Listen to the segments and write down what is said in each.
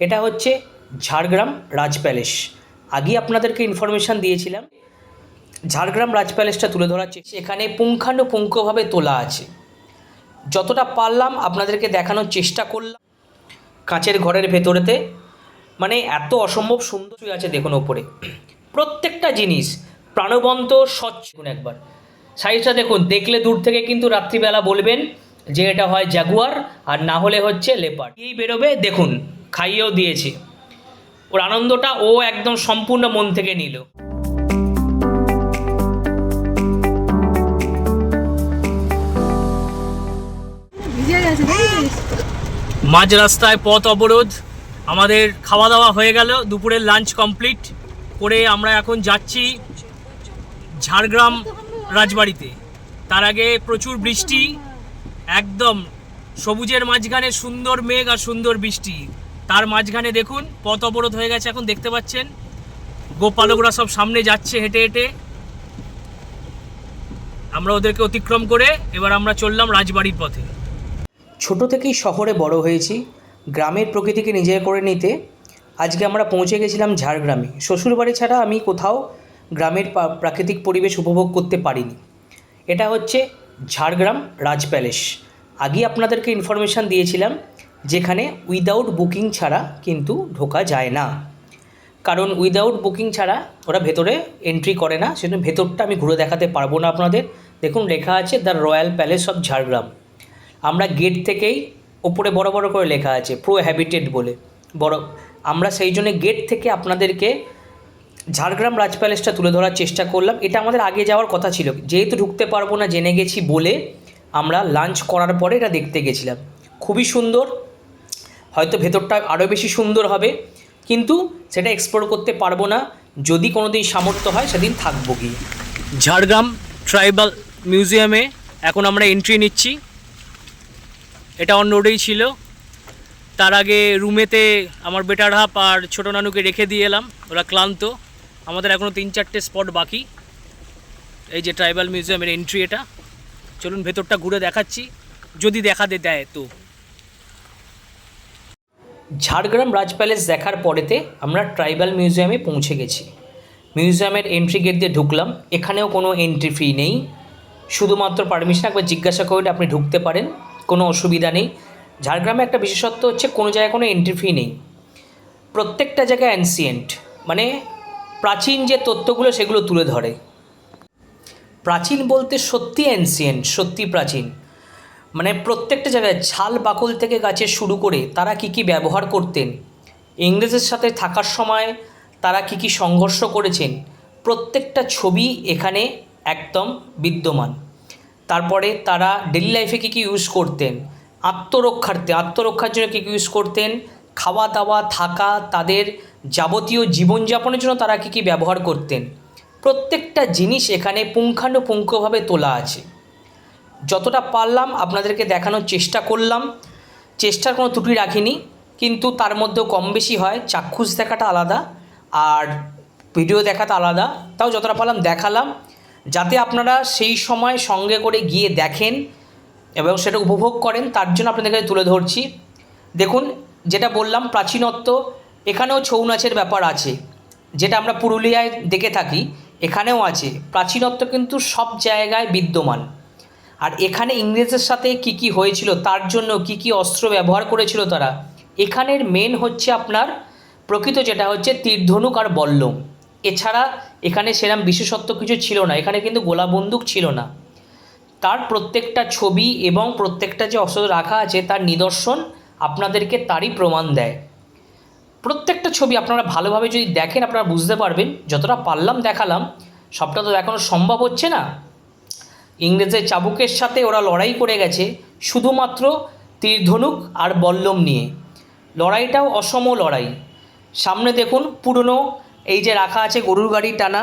এটা হচ্ছে ঝাড়গ্রাম রাজ প্যালেস। আগেই আপনাদেরকে ইনফরমেশান দিয়েছিলাম। ঝাড়গ্রাম রাজ প্যালেসটা তুলে ধরার চেষ্টা এখানে পুঙ্খানুপুঙ্খভাবে তোলা আছে। যতটা পারলাম আপনাদেরকে দেখানোর চেষ্টা করলাম। কাঁচের ঘরের ভেতরেতে। মানে এত অসম্ভব সুন্দর আছে দেখুন ওপরে। প্রত্যেকটা জিনিস প্রাণবন্ত, স্বচ্ছ। একবার। সাইজটা দেখুন, দেখলে দূর থেকে কিন্তু রাত্রিবেলা বলবেন যে এটা হয় জাগুয়ার আর না হলে হচ্ছে লেপার এই বেরোবে, দেখুন। খাইয়েও দিয়েছে। ওর আনন্দটা ও একদম সম্পূর্ণ মন থেকে নিল। মাঝ রাস্তায় পথ অবরোধ, আমাদের খাওয়া দাওয়া হয়ে গেল, দুপুরের লাঞ্চ কমপ্লিট, করে আমরা এখন যাচ্ছি ঝাড়গ্রাম রাজবাড়িতে। তার আগে প্রচুর বৃষ্টি, একদম সবুজের মাঝখানে সুন্দর মেঘ আর সুন্দর বৃষ্টি। তার মাঝখানে দেখুন, পথ অবরোধ হয়ে গেছে এখন, দেখতে পাচ্ছেন? গোপালকরা সব সামনে যাচ্ছে হেঁটে হেঁটে। আমরা ওদেরকে অতিক্রম করে এবার আমরা চললাম রাজবাড়ির পথে। ছোট থেকেই শহরে বড় হয়েছি, গ্রামের প্রকৃতিকে নিজের করে নিতে। আজকে আমরা পৌঁছে গেছিলাম ঝাড়গ্রামে। শ্বশুরবাড়ি ছাড়া আমি কোথাও গ্রামের প্রাকৃতিক পরিবেশ উপভোগ করতে পারিনি। এটা হচ্ছে ঝাড়গ্রাম রাজ প্যালেস। আগেই আপনাদেরকে ইনফরমেশান দিয়েছিলাম যেখানে উইদাউট বুকিং ছাড়া কিন্তু ঢোকা যায় না। কারণ উইদাউট বুকিং ছাড়া ওরা ভেতরে এন্ট্রি করে না, সেজন্য ভেতরটা আমি ঘুরে দেখাতে পারব না আপনাদের। দেখুন, লেখা আছে the royal palace of Jhargram আমরা গেট থেকেই ওপরে বড় বড় করে লেখা আছে প্রো হ্যাবিটেড বলে। বড়, আমরা সেই জন্য গেট থেকে আপনাদেরকে ঝাড়গ্রাম রাজ প্যালেসটা তুলে ধরার চেষ্টা করলাম। এটা আমাদের আগে যাওয়ার কথা ছিল। যেহেতু ঢুকতে পারব না, জেনে গেছি বলে আমরা লাঞ্চ করার পরে এটা দেখতে গেছিলাম। খুবই সুন্দর হয়তো ভেতরটা আরও বেশি সুন্দর হবে, কিন্তু সেটা এক্সপ্লোর করতে পারব না। যদি কোনো দিন সামর্থ্য হয়, সেদিন থাকব গিয়ে। ঝাড়গ্রাম ট্রাইবাল মিউজিয়ামে এখন আমরা এন্ট্রি নিচ্ছি। এটা অন রোডেই ছিল। তার আগে রুমেতে আমার বেটার হাফ আর ছোটো নানুকে রেখে দিয়ে এলাম। ওরা ক্লান্ত। আমাদের এখনও তিন চারটে স্পট বাকি। এই যে ট্রাইবাল মিউজিয়ামের এন্ট্রি এটা। চলুন ভেতরটা ঘুরে দেখাচ্ছি। যদি দেখা দেয় তো। ঝাড়গ্রাম রাজ প্যালেস দেখার পরেতে আমরা ট্রাইবাল মিউজিয়ামে পৌঁছে গেছি। মিউজিয়ামের এন্ট্রি গেট দিয়ে ঢুকলাম। এখানেও কোনো এন্ট্রি ফি নেই। শুধুমাত্র পারমিশন একবার জিজ্ঞাসা করলে আপনি ঢুকতে পারেন। কোনো অসুবিধা নেই। ঝাড়গ্রামে একটা বিশেষত্ব হচ্ছে, কোনো জায়গায় কোনো এন্ট্রি ফি নেই। প্রত্যেকটা জায়গায় অ্যানসিয়েন্ট মানে প্রাচীন যে তথ্যগুলো সেগুলো তুলে ধরে। প্রাচীন বলতে সত্যি অ্যানসিয়েন্ট সত্যি প্রাচীন। মানে প্রত্যেকটা জায়গায় ছাল বাকল থেকে গাছের শুরু করে তারা কি কি ব্যবহার করতেন, ইংরেজের সাথে থাকার সময় তারা কি কি সংঘর্ষ করেছেন, প্রত্যেকটা ছবি এখানে একদম বিদ্যমান। তারপরে তারা ডেলি লাইফে কী কী ইউজ করতেন, আত্মরক্ষার্থে, আত্মরক্ষার জন্য কী কী ইউজ করতেন খাওয়া দাওয়া থাকা, তাদের যাবতীয় জীবনযাপনের জন্য তারা কী কী ব্যবহার করতেন, প্রত্যেকটা জিনিস এখানে পুঙ্খানুপুঙ্খভাবে তোলা আছে। যতটা পারলাম আপনাদেরকে দেখানোর চেষ্টা করলাম। চেষ্টার কোনো ত্রুটি রাখিনি, কিন্তু তার মধ্যেও কম বেশি হয়। চাক্ষুষ দেখাটা আলাদা আর ভিডিও দেখাটা আলাদা। তাও যতটা পারলাম দেখালাম। যাতে আপনারা সেই সময় সঙ্গে করে গিয়ে দেখেন এবং সেটা উপভোগ করেন, তার জন্য আপনাদের কাছে তুলে ধরছি। দেখুন, যেটা বললাম, প্রাচীনত্ব, এখানেও ছৌ নাচের ব্যাপার আছে। যেটা আমরা পুরুলিয়ায় দেখে থাকি, এখানেও আছে। প্রাচীনত্ব কিন্তু সব জায়গায় বিদ্যমান। আর এখানে ইংরেজের সাথে কি কি হয়েছিল, তার জন্য কি কি অস্ত্র ব্যবহার করেছিল তারা? এখানের মেন হচ্ছে আপনার প্রকৃত যেটা হচ্ছে তীরধনুক আর বল্লম। এছাড়া এখানে সেরম বিশেষত্ব কিছু ছিল না, এখানে কিন্তু গোলা বন্দুক ছিল না। তার প্রত্যেকটা ছবি এবং প্রত্যেকটা যে অস্ত্র রাখা আছে, তার নিদর্শন আপনাদেরকে তারই প্রমাণ দেয়। প্রত্যেকটা ছবি আপনারা ভালোভাবে যদি দেখেন, আপনারা বুঝতে পারবেন। যতটা পারলাম দেখালাম, সবটা তো দেখানো সম্ভব হচ্ছে না। ইংরেজের চাবুকের সাথে ওরা লড়াই করে গেছে শুধুমাত্র তীরধনুক আর বল্লম নিয়ে। লড়াইটাও অসম লড়াই। সামনে দেখুন পুরনো এই যে রাখা আছে গরুর গাড়ি টানা,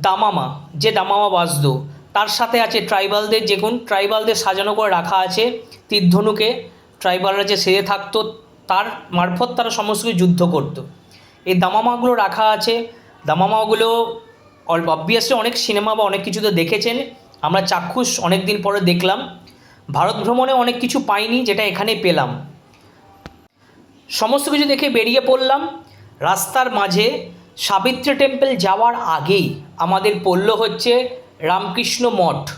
দামামা, যে দামামা বাজত, তার সাথে আছে ট্রাইবালদের যেগুন ট্রাইবালদের সাজানো করে রাখা আছে তীরধনুকে, ট্রাইবালরা যে সেরে থাকতো, তার মারফত তারা সমস্ত কিছু যুদ্ধ করতো। এই দামামাগুলো রাখা আছে, দামামাগুলো অবভিয়াসলি অনেক সিনেমা বা অনেক কিছুতে দেখেছেন। আমরা চাক্ষুষ অনেক দিন পরে দেখলাম। ভারত ভ্রমণে অনেক কিছু পাইনি যেটা এখানে পেলাম। সমস্ত কিছু দেখে বেরিয়ে পড়লাম। রাস্তার মাঝে সাবিত্রী টেম্পল যাওয়ার আগেই আমাদের পড়ল হচ্ছে রামকৃষ্ণ মঠ।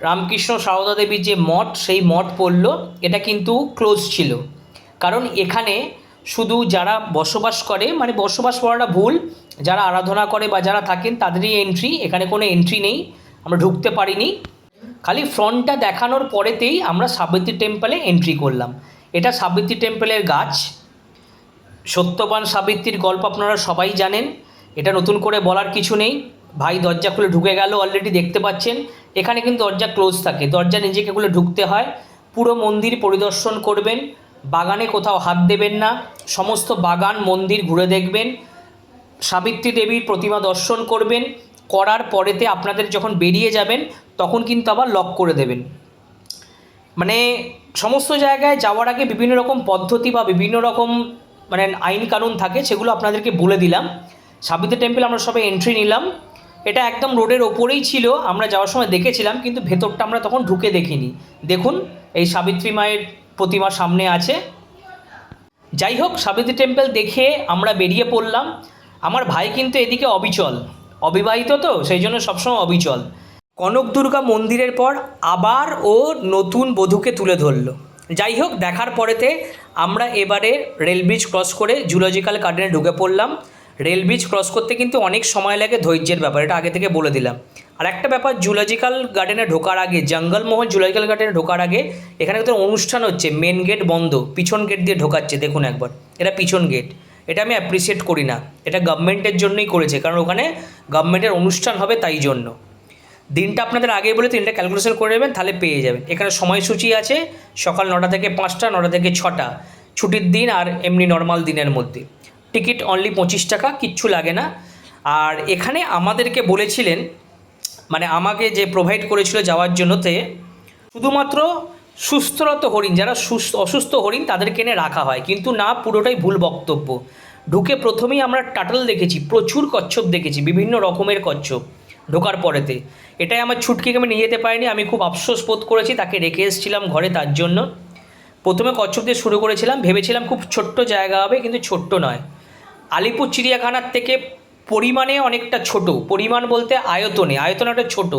রামকৃষ্ণ সারদা দেবীর যে মঠ, সেই মঠ পড়ল। এটা কিন্তু ক্লোজ ছিল। কারণ এখানে শুধু যারা বসবাস করে মানে বসবাস করাটা ভুল, যারা আরাধনা করে বা যারা থাকেন তাদেরই এন্ট্রি এখানে কোনো এন্ট্রি নেই। আমরা ঢুকতে পারিনি। খালি ফ্রন্টটা দেখানোর পরেতেই আমরা সাবিত্রী টেম্পলে এন্ট্রি করলাম। এটা সাবিত্রী টেম্পলের গাছ। সত্যবান সাবিত্রীর গল্প আপনারা সবাই জানেন। এটা নতুন করে বলার কিছু নেই। ভাই দরজা খুলে ঢুকে গেল অলরেডি দেখতে পাচ্ছেন। এখানে কিন্তু দরজা ক্লোজ থাকে। দরজা নিজেকে খুলে ঢুকতে হয়। পুরো মন্দির পরিদর্শন করবেন। বাগানে কোথাও হাত দেবেন না। সমস্ত বাগান মন্দির ঘুরে দেখবেন। সাবিত্রী দেবীর প্রতিমা দর্শন করবেন। করার পরেতে আপনাদের যখন বেরিয়ে যাবেন, তখন কিন্তু আবার লক করে দেবেন। মানে সমস্ত জায়গায় যাওয়ার আগে বিভিন্ন রকম পদ্ধতি বা বিভিন্ন রকম মানে আইন কানুন থাকে, সেগুলো আপনাদেরকে বলে দিলাম। সাবিত্রী টেম্পল আমরা সবাই এন্ট্রি নিলাম। এটা একদম রোডের ওপরেই ছিল, আমরা যাওয়ার সময় দেখেছিলাম, কিন্তু ভেতরটা আমরা তখন ঢুকে দেখিনি। দেখুন, এই সাবিত্রী মায়ের প্রতিমা সামনে আছে। যাই হোক, সাবিত্রী টেম্পল দেখে আমরা বেরিয়ে পড়লাম। আমার ভাই কিন্তু এদিকে অবিচল। অবিবাহিত তো, সেই জন্য সবসময় অবিচল। কনক দুর্গা মন্দিরের পর আবার ও নতুন বধূকে তুলে ধরলো। যাই হোক, দেখার পরেতে আমরা এবারে রেল ব্রিজ ক্রস করে জুলজিক্যাল গার্ডেনে ঢুকে পড়লাম। রেল ব্রিজ ক্রস করতে কিন্তু অনেক সময় লাগে ধৈর্যের ব্যাপার, এটা আগে থেকে বলে দিলাম। আর একটা ব্যাপার, জুলজিক্যাল গার্ডেনে ঢোকার আগে, জঙ্গলমহল জুলজিক্যাল গার্ডেনে ঢোকার আগে, এখানে কিন্তু অনুষ্ঠান হচ্ছে মেন গেট বন্ধ, পিছন গেট দিয়ে ঢোকাচ্ছে, দেখুন একবার, এটা পিছন গেট এটা আমি অ্যাপ্রিসিয়েট করি না। এটা গভর্নমেন্টের জন্যই করেছে, কারণ ওখানে গভর্নমেন্টের অনুষ্ঠান হবে তাই জন্য। দিনটা আপনাদের আগে বলে তিনটা ক্যালকুলেশন করে নেবেন, তাহলে পেয়ে যাবেন। এখানে সময়সূচি আছে, সকাল নটা থেকে পাঁচটা, নটা থেকে ছটা। ছুটির দিন আর এমনি নর্মাল দিনের মধ্যে। টিকিট অনলি পঁচিশ টাকা, কিচ্ছু লাগে না। আর এখানে আমাদেরকে বলেছিলেন মানে আমাকে যে প্রোভাইড করেছিল যাওয়ার জন্যতে, শুধুমাত্র সুস্থরত হরিণ, যারা সুস্থ অসুস্থ হরিণ তাদেরকে এনে রাখা হয়। কিন্তু না, পুরোটাই ভুল বক্তব্য। ঢুকে প্রথমেই আমরা টাটল দেখেছি, প্রচুর কচ্ছপ দেখেছি, বিভিন্ন রকমের কচ্ছপ ঢোকার পরেতে। এটাই আমার ছুটকিকে আমি নিয়ে যেতে পারিনি, আমি খুব আফসোস বোধ করেছি, তাকে রেখে এসেছিলাম ঘরে তার জন্য। প্রথমে কচ্ছপ দিয়ে শুরু করেছিলাম, ভেবেছিলাম খুব ছোট্ট জায়গা হবে, কিন্তু ছোট্ট নয়। আলিপুর চিড়িয়াখানার থেকে পরিমাণে অনেকটা ছোট। পরিমাণ বলতে আয়তনে আয়তনটা ছোট।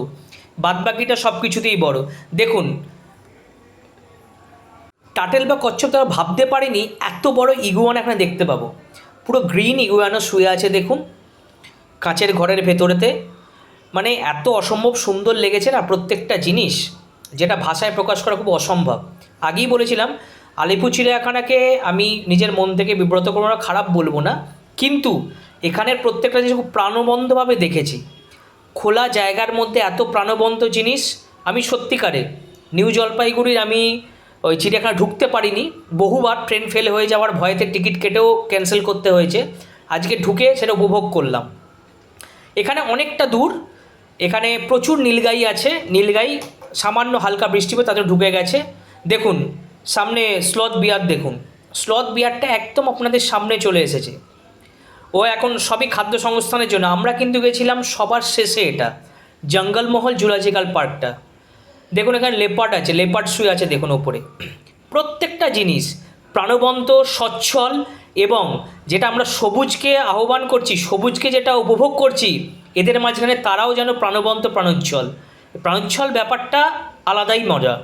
বাদবাকিটা সব কিছুতেই বড়। দেখুন টাটেল বা কচ্ছপ তারা ভাবতে পারেনি, এত বড় ইগুয়ান এখানে দেখতে পাবো। পুরো গ্রিন ইগুয়ানো শুয়ে আছে দেখুন, কাঁচের ঘরের ভেতরেতে। মানে এত অসম্ভব সুন্দর লেগেছে না প্রত্যেকটা জিনিস, যেটা ভাষায় প্রকাশ করা খুব অসম্ভব। আগেই বলেছিলাম আলিপুর চিড়িয়াখানাকে আমি নিজের মন থেকে বিব্রত করব না, খারাপ বলব না। কিন্তু এখানের প্রত্যেকটা জিনিস খুব প্রাণবন্ধভাবে দেখেছি। খোলা জায়গার মধ্যে এত প্রাণবন্ত জিনিস, আমি সত্যিকারে নিউ জলপাইগুড়ির আমি ওই চিড়িয়াখানা ঢুকতে পারিনি। বহুবার ট্রেন ফেল হয়ে যাওয়ার ভয়েতে টিকিট কেটেও ক্যান্সেল করতে হয়েছে। আজকে ঢুকে সেটা উপভোগ করলাম। এখানে অনেকটা দূর। এখানে প্রচুর নীলগাই আছে। নীলগাই সামান্য হালকা বৃষ্টি পেয়ে তাদের ঢুকে গেছে। দেখুন, সামনে স্লথ বিয়ার দেখুন। স্লথ বিয়ারটা একদম আপনাদের সামনে চলে এসেছে। ও এখন সবই খাদ্য সংস্থানের জন্য। আমরা কিন্তু গেছিলাম সবার শেষে এটা। জঙ্গলমহল জুলজিক্যাল পার্কটা। দেখুন, এখানে লেপার্ড আছে লেপার্ড শুয়ে আছে, দেখুন ওপরে। প্রত্যেকটা জিনিস প্রাণবন্ত, সচ্ছল এবং যেটা আমরা সবুজকে আহ্বান করছি, সবুজকে যেটা উপভোগ করছি, এদের মাঝখানে তারাও যেন প্রাণবন্ত প্রাণোচ্ছল প্রাণোচ্ছল ব্যাপারটা আলাদাই মজা।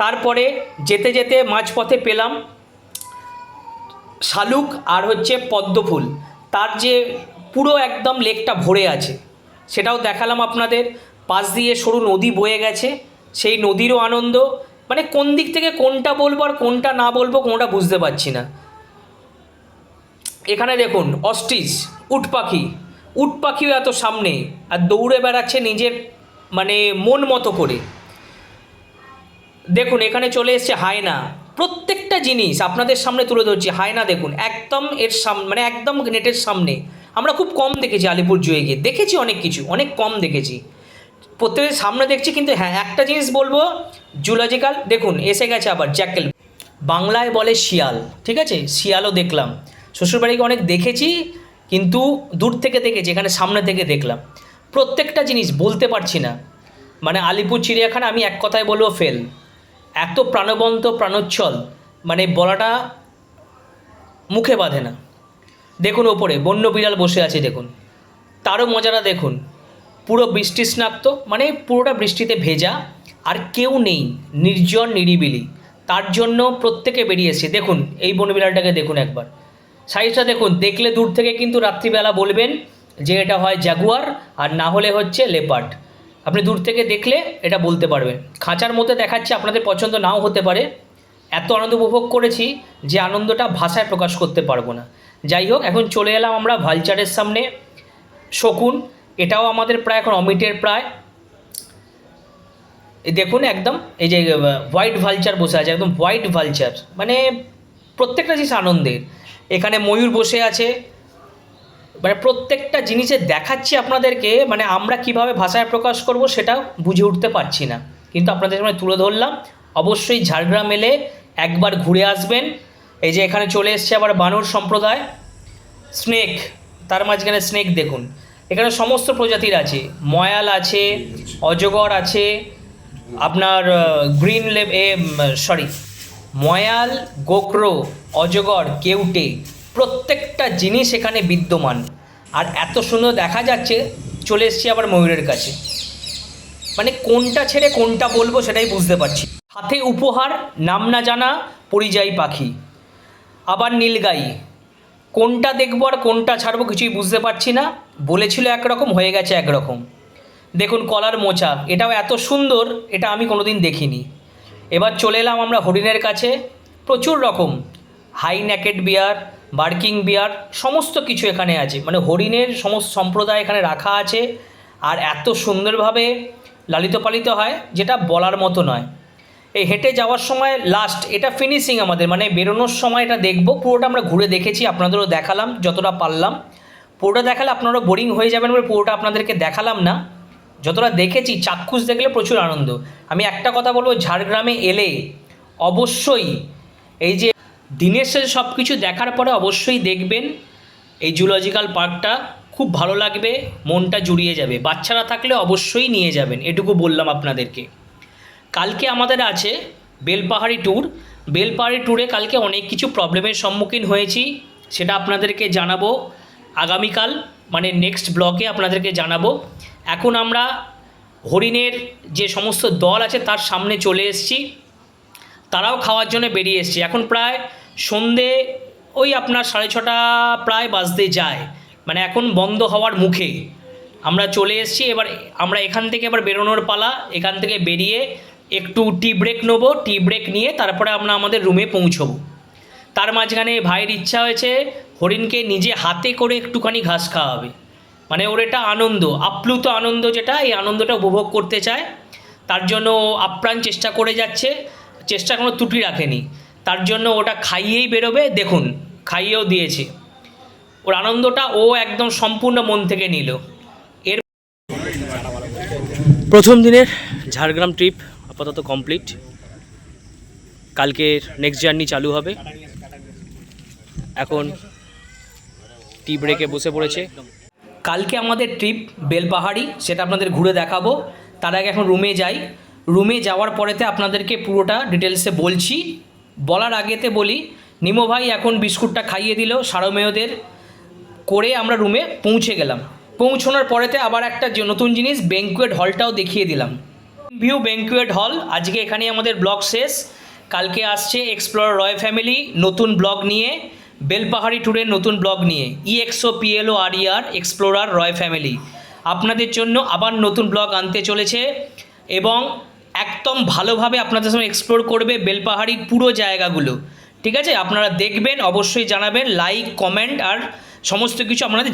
তারপরে যেতে যেতে মাঝপথে পেলাম শালুক আর হচ্ছে পদ্মফুল। তার যে পুরো একদম লেকটা ভরে আছে, সেটাও দেখালাম আপনাদের। পাশ দিয়ে সরু নদী বয়ে গেছে, সেই নদীরও আনন্দ। মানে কোন দিক থেকে কোনটা বলব আর কোনটা না বলব কোনটা বুঝতে পারছি না। এখানে দেখুন, অস্ট্রিচ, উট পাখি। উট পাখিও এত সামনে আর দৌড়ে বেড়াচ্ছে নিজের মানে মন মতো করে। দেখুন, এখানে চলে এসছে হায়না। প্রত্যেকটা জিনিস আপনাদের সামনে তুলে ধরছি, হায়না দেখুন, একদম এর সামনে মানে একদম নেটের সামনে। আমরা খুব কম দেখেছি আলিপুর জুয়ে গিয়ে। দেখেছি অনেক কিছু, অনেক কম দেখেছি। প্রত্যেকের সামনে দেখছি, কিন্তু হ্যাঁ একটা জিনিস বলব জুলজিক্যাল দেখুন, এসে গেছে আবার জ্যাকেল বাংলায় বলে শিয়াল, ঠিক আছে? শিয়ালও দেখলাম। শ্বশুরবাড়িকে অনেক দেখেছি, কিন্তু দূর থেকে দেখেছি, এখানে সামনে থেকে দেখলাম। প্রত্যেকটা জিনিস বলতে পারছি না। মানে আলিপুর চিড়িয়াখানা, আমি এক কথায় বলব ফেল এত প্রাণবন্ত প্রাণোচ্ছল মানে বলাটা মুখে বাঁধে না। দেখুন ওপরে, বন্য বিড়াল বসে আছে, দেখুন। তারও মজাটা দেখুন। পুরো বৃষ্টি স্নাক্ত মানে পুরোটা বৃষ্টিতে ভেজা, আর কেউ নেই, নির্জন নিরিবিলি। তার জন্য প্রত্যেকে বেরিয়েছে দেখুন, এই বনবিলালটাকে দেখুন একবার। সাইজটা দেখুন, দেখলে দূর থেকে কিন্তু রাত্রিবেলা বলবেন যে এটা হয় জাগুয়ার, আর না হলে হচ্ছে লেপার্ড। আপনি দূর থেকে দেখলে এটা বলতে পারবেন। খাঁচার মধ্যে দেখাচ্ছে, আপনাদের পছন্দ নাও হতে পারে। এত আনন্দ উপভোগ করেছি যে আনন্দটা ভাষায় প্রকাশ করতে পারব না। যাই হোক, এখন চলে এলাম আমরা ভালচারের সামনে। শকুন এটাও আমাদের প্রায় এখন অমিটের প্রায়। দেখুন একদম, এই যে হোয়াইট ভালচার বসে আছে, একদম হোয়াইট ভালচার মানে প্রত্যেকটা জিনিস আনন্দের। এখানে ময়ূর বসে আছে। মানে প্রত্যেকটা জিনিসে দেখাচ্ছি আপনাদেরকে মানে আমরা কীভাবে ভাষায় প্রকাশ করব সেটা বুঝে উঠতে পারছি না। কিন্তু আপনাদের সামনে তুলে ধরলাম। অবশ্যই ঝাড়গ্রাম এলে একবার ঘুরে আসবেন। এই যে এখানে চলে এসছে আবার বানর সম্প্রদায়। স্নেক, তার মাঝখানে স্নেক দেখুন। এখানে সমস্ত প্রজাতির আছে। ময়াল আছে, অজগর আছে, আপনার গ্রিন লেব, এ সরি ময়াল, গোকরো, অজগর, কেউটে, প্রত্যেকটা জিনিস এখানে বিদ্যমান। আর এত সুন্দর দেখা যাচ্ছে, চলে এসছি আবার ময়ূরের কাছে। মানে কোনটা ছেড়ে কোনটা বলব সেটাই বুঝতে পারছি হাতে উপহার, নাম না জানা, পরিযায়ী পাখি। আবার নীলগাই। কোনটা দেখব আর কোনটা ছাড়বো কিছুই বুঝতে পারছি না। বলেছিল একরকম, হয়ে গেছে একরকম। দেখুন, কলার মোচা, এটাও এত সুন্দর, এটা আমি কোনোদিন দেখিনি। এবার চলে এলাম আমরা হরিণের কাছে। প্রচুর রকম। হাই ন্যাকেট বিয়ার, বার্কিং বিয়ার, সমস্ত কিছু এখানে আছে। মানে হরিণের সমস্ত সম্প্রদায় এখানে রাখা আছে। আর এত সুন্দরভাবে লালিত পালিত হয়, যেটা বলার মতো নয়। এই হেঁটে যাওয়ার সময় লাস্ট এটা ফিনিশিং আমাদের মানে বেরোনোর সময় এটা দেখব। পুরোটা আমরা ঘুরে দেখেছি, আপনাদেরও দেখালাম, যতটা পারলাম। পুরোটা দেখালে আপনারা বোরিং হয়ে যাবেন বলে পুরোটা আপনাদেরকে দেখালাম না। যতটা দেখেছি, চাক্ষুষ দেখলে প্রচুর আনন্দ। আমি একটা কথা বলব, ঝাড়গ্রামে এলে অবশ্যই এই যে দিনের শেষে সব কিছু দেখার পরে অবশ্যই দেখবেন এই জুলজিক্যাল পার্কটা খুব ভালো লাগবে, মনটা জুড়িয়ে যাবে। বাচ্চারা থাকলে অবশ্যই নিয়ে যাবেন, এটুকু বললাম আপনাদেরকে। কালকে আমাদের আছে বেলপাহাড়ি ট্যুর বেলপাহাড়ি ট্যুরে কালকে অনেক কিছু প্রবলেমের সম্মুখীন হয়েছি, সেটা আপনাদেরকে জানাব আগামীকাল মানে নেক্সট ব্লকে আপনাদেরকে জানাব। এখন আমরা হরিণের যে সমস্ত দল আছে তার সামনে চলে এসেছি। তারাও খাওয়ার জন্য বেরিয়ে এসছে। এখন প্রায় সন্ধে, ওই আপনার সাড়ে ছটা প্রায় বাজতে যায়। মানে এখন বন্ধ হওয়ার মুখে। আমরা চলে এসেছি, এবার আমরা এখান থেকে এবার বেরোনোর পালা, এখান থেকে বেরিয়ে একটু টি ব্রেক নেব টি ব্রেক নিয়ে তারপরে আমরা আমাদের রুমে পৌঁছবো। তার মাঝখানে ভাইয়ের ইচ্ছা হয়েছে হরিণকে নিজে হাতে করে একটুখানি ঘাস খাওয়াবে। মানে ওর এটা আনন্দ, আপ্লুত আনন্দ যেটা, এই আনন্দটা উপভোগ করতে চায়। তার জন্য আপ্রাণ চেষ্টা করে যাচ্ছে, চেষ্টা কোনো ত্রুটি রাখেনি। তার জন্য ওটা খাইয়েই বেরোবে, দেখুন, খাইয়েও দিয়েছে। ওর আনন্দটা ও একদম সম্পূর্ণ মন থেকে নিল। এর প্রথম দিনের ঝাড়গ্রাম ট্রিপ আপাতত কমপ্লিট কালকের নেক্সট জার্নি চালু হবে। এখন টি ব্রেকে বসে পড়েছে। কালকে আমাদের ট্রিপ বেলপাহাড়ি, সেটা আপনাদের ঘুরে দেখাবো। তার আগে এখন রুমে যাই। রুমে যাওয়ার পরেতে আপনাদেরকে পুরোটা ডিটেলসে বলছি। বলার আগেতে বলি, নিমো ভাই এখন বিস্কুটটা খাইয়ে দিল সারমেয়দের। করে আমরা রুমে পৌঁছে গেলাম। পৌঁছানোর পরেতে আবার একটা যে নতুন জিনিস ব্যাঙ্কুয়েট হলটাও দেখিয়ে দিলাম। ভিউ ব্যাঙ্কুয়েট হল আজকে এখানেই আমাদের ব্লগ শেষ। কালকে আসছে এক্সপ্লোর রয় ফ্যামিলি নতুন ব্লগ নিয়ে। বেলপাহাড়ি ট্যুরের নতুন ব্লগ নিয়ে। E X O P L O আর E R explorer Roy family আপনাদের জন্য আবার নতুন ব্লগ আনতে চলেছে এবং একদম ভালোভাবে আপনাদের সঙ্গে এক্সপ্লোর করবে বেলপাহাড়ির পুরো জায়গাগুলো। ঠিক আছে? আপনারা দেখবেন, অবশ্যই জানাবেন লাইক কমেন্ট আর সমস্ত কিছু আপনাদের